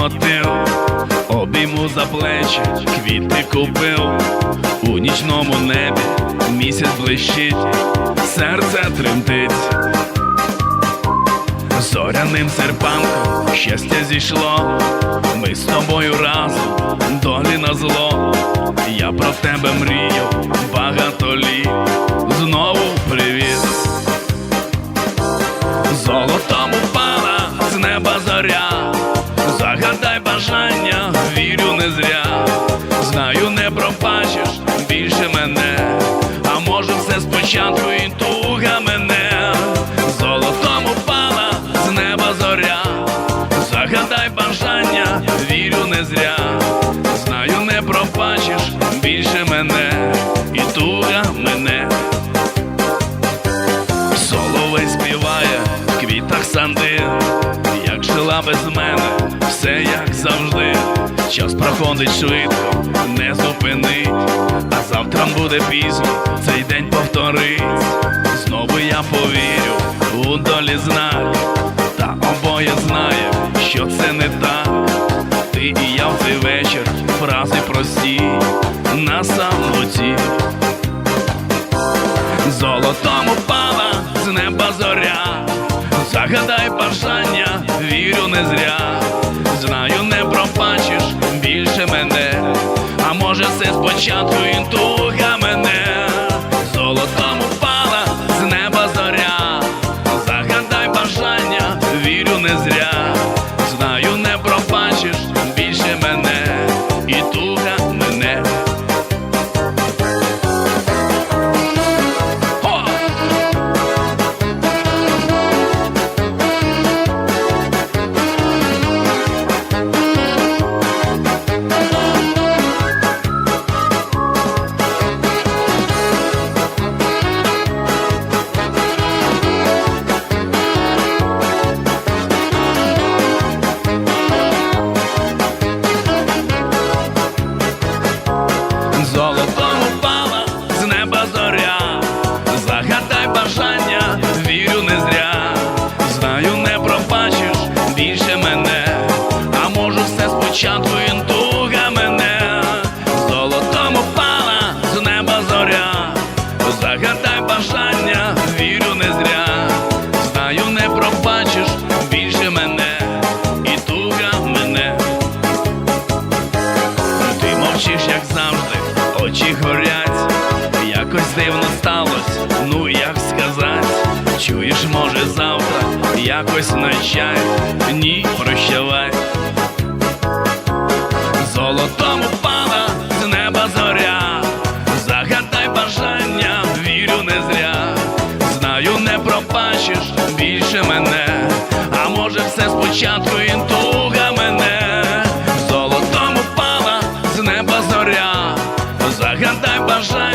мотив, обійму за плечі, квіти купив, у нічному небі місяць блищить, серце тремтить. Зоряним серпанком щастя зійшло, ми з тобою разом, долі на зло. Я про тебе мріяв багато літ, знову привіт. Золотом і туга мене. Золотом упала з неба зоря, загадай бажання, вірю не зря. Знаю, не пробачиш більше мене, і туга мене. Соловей співає в квітах санди, як жила без все як завжди. Час проходить швидко, не зупинить, а завтра буде пізно, цей день повторить. Знову я повірю у долі знак, та обоє знаємо, що це не так. Ти і я в цей вечір, фрази прості, на самоті. Золотом упала з неба зоря, загадай бажання, вірю не зря. Спочатку і все спочатку і туга мене. Золотом упала з неба зоря, загадай бажання, вірю не зря. Знаю, не пробачиш більше мене, і туга мене. Ти мовчиш, як завжди, очі горять, якось дивно сталося, ну як сказать, чуєш, може завтра якось начать, ні, прощавай. Золотом упала з неба зоря, загадай бажання, вірю не зря. Знаю, не пропащиш більше мене, а може все спочатку інтуга туга мене. Золотом упала з неба зоря, загадай бажання,